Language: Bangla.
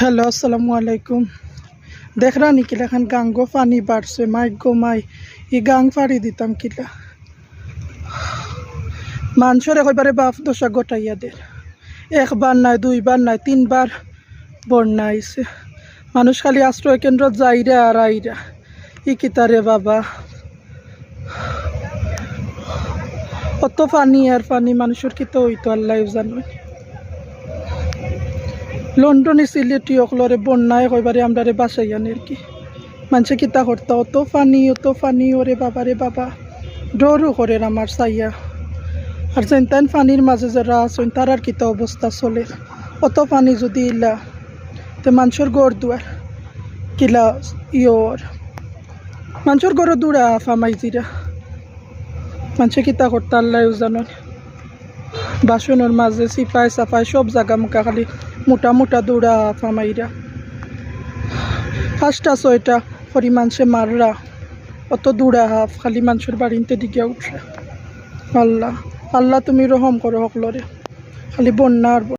হ্যালো, আসসালামু আলাইকুম। দেখরা নি কিলা খান গাঙ্গো পানি বাড়ছে, মাই গো মাই, ই গাং ফাড়ি দিতাম কিলা। মানুষের একবারে বাপ দশা গোটাইয়া দের একবার নাই, দুইবার নাই, তিনবার বন্যা আইছে। মানুষ খালি আশ্রয় কেন্দ্র যাইরা আর আইরা। ই কিতারে বাবা? কত পানি আর পানি মানুষের কিতো হইতো আল্লাহ জানো লন্ডনে সিলেটি অকলরে বন্যায় কইবারে আমরারে বাসাই আনে আর কি। মানুষে কিতা করতা অত ফানি অত ফানি, ওরে বাবা রে বাবা। ডরও করে আমার সাইয়া আর যেন ফানির মাঝে যারা আছেন তার আর কিতা অবস্থা চলে। অত পানি যদি ইলা, তে মানুষের গড় দুয়ার, কিলা ইয়র মানুষের গড় দূরা ফামাই জিরা মানুষে কিতা করতা আল্লাহ জানো বাসনের মাঝে সিফাই সাফাই সব জায়গা মুখা খালি মোটা মোটা দৌড়া ফামাইরা। পাঁচটা, ছয়টা হরি মানুষে মাররা। অত দৌড়া হাফ, খালি মানুষের বাড়িতে দিকে উঠরা। আল্লাহ আল্লাহ তুমি রহম করো সকলরে খালি বন্যা আর।